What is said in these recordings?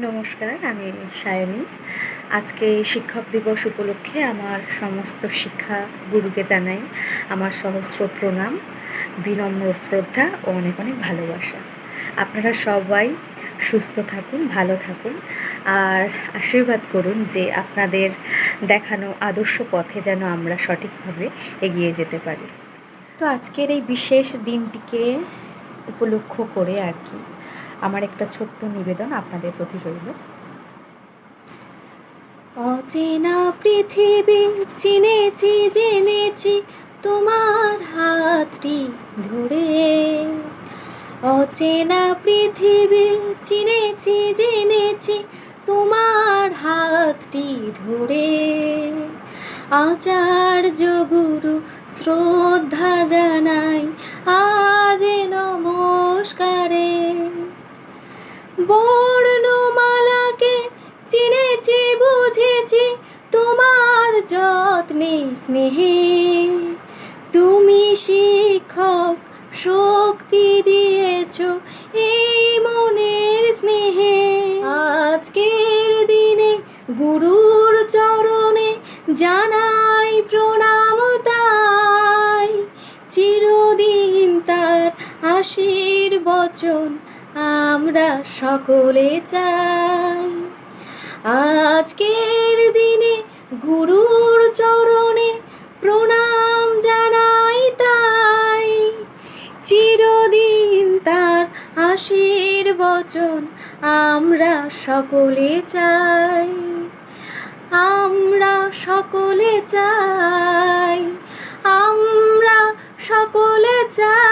নমস্কার, আমি সায়নী। আজকে শিক্ষক দিবস উপলক্ষে আমার সমস্ত শিক্ষা গুরুকে জানাই আমার সহস্র প্রণাম, বিনম্র শ্রদ্ধা ও অনেক অনেক ভালোবাসা। আপনারা সবাই সুস্থ থাকুন, ভালো থাকুন আর আশীর্বাদ করুন যে আপনাদের দেখানো আদর্শ পথে যেন আমরা সঠিকভাবে এগিয়ে যেতে পারি। তো আজকের এই বিশেষ দিনটিকে উপলক্ষ করে আর কি আমার একটা ছোট্ট নিবেদন আপনাদের প্রতি রইল। অচেনা পৃথিবী চিনেছি, জেনেছি তোমার হাতটি ধরে। অচেনা পৃথিবী চিনেছি, জেনেছি তোমার হাতটি ধরে। আচার্য গুরু শ্রদ্ধা বর্ণমালাকে চিনেছি, বুঝেছি তোমার যত্নে স্নেহে। তুমি শিক্ষক শক্তি দিয়েছ এই মনের স্নেহে। আজকের দিনে গুরুর চরণে জানাই প্রণাম তাই। চিরদিন তার আশীর্বচন আমরা সকলে চাই। আজকের দিনে গুরুর চরণে প্রণাম জানাই তাই। চিরদিন তার আশীর বচন আমরা সকলে চাই। আমরা সকলে চাই। আমরা সকলে চাই।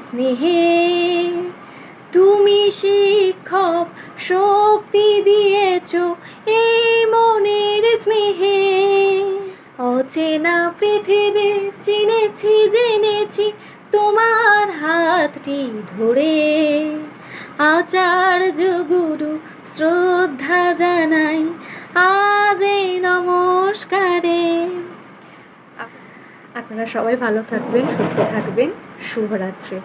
স্নেহে, তুমি শিক্ষক শক্তি দিয়েছ এই মনের স্নেহে। অচেনা পৃথিবী চিনেছি, জেনেছি তোমার হাতটি ধরে। আচার্য গুরু শ্রদ্ধা জানাই আপনারা সবাই ভালো থাকবেন সুস্থ থাকবেন। শুভরাত্রি।